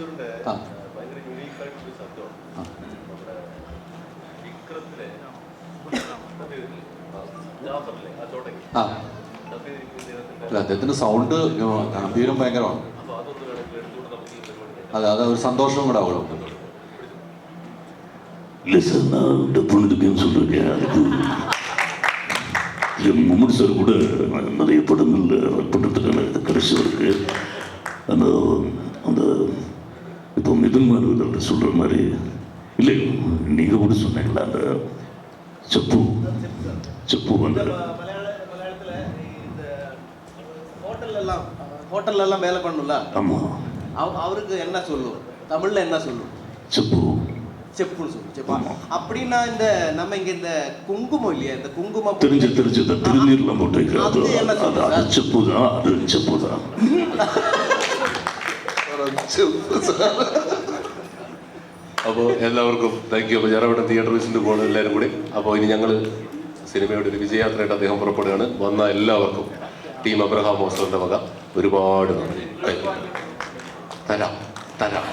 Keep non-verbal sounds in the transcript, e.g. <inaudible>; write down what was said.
ഈശ്വരന്റെ ആ. ഭയങ്കര യുണീക്ക് ആയിട്ടുള്ള ശബ്ദമാണ് ആ. നമ്മുടെ വിക്രത്തിലെ സത്യത്തിലെ, ആ, ജാഫറിലെ ആ ചോട്ടയ്ക്ക് ആ സത്യത്തിലെ ഇദ്ദേഹത്തിന്റെ അല്ല അദ്ദേഹത്തിന്റെ സൗണ്ട് ഗംഭീരം ഭയങ്കരമാണ് അപ്പൊ അതൊന്ന് വേണമെങ്കിൽ എടുത്തുകൊണ്ട് നമുക്ക് ഈ പരിപാടി അതെ അത് ഒരു സന്തോഷവും കൂടെ ആവുള്ളൂ இல்லை சார் நான் டப்புன்னு இருக்கேன்னு சொல்லிருக்கேன் அதுக்கு இல்லை முகமது சார் கூட நிறைய படங்களில் ஒர்க் பண்ணுறதுக்கான இது கிடைச்சி இருக்கு அந்த அந்த இப்போ மிதுன் மாணவர்கள் சொல்கிற மாதிரி இல்லை நீங்கள் கூட சொன்னீங்களா அந்த செப்பு? செப்பு வந்து மலையாள மலையாளத்துல இந்த ஹோட்டல்ல எல்லாம் ஹோட்டல்ல எல்லாம் வேலை பண்ணும்ல? ஆமாம் அவ- அவருக்கு என்ன சொல்லும்? தமிழ்ல என்ன சொல்லும்? செப்பு. செப்புன்னு சொல்லும் செப்பா. அப்படின்னா இந்த நம்ம இங்க இந்த குங்குமம் இல்லையா? இந்த குங்குமம் தெரிஞ்சு தெரிஞ்சு திருநீர்லாம் போட்டு அது செப்பு தான் அது செப்பு தான். <laughs> അപ്പോൾ എല്ലാവർക്കും താങ്ക് യു അപ്പോൾ ഞാൻ അവിടെ തിയേറ്റർ വിസിറ്റ് പോകണം എല്ലാവരും കൂടി. അപ്പോൾ ഇനി ഞങ്ങൾ സിനിമയുടെ ഒരു വിജയയാത്രയായിട്ട് അദ്ദേഹം പുറപ്പെടുകയാണ്. വന്ന എല്ലാവർക്കും ടീം അബ്രഹാം മോസ്റ്ററിന്റെ വക ഒരുപാട് നന്ദി. താങ്ക് യു തരാം. തരാം.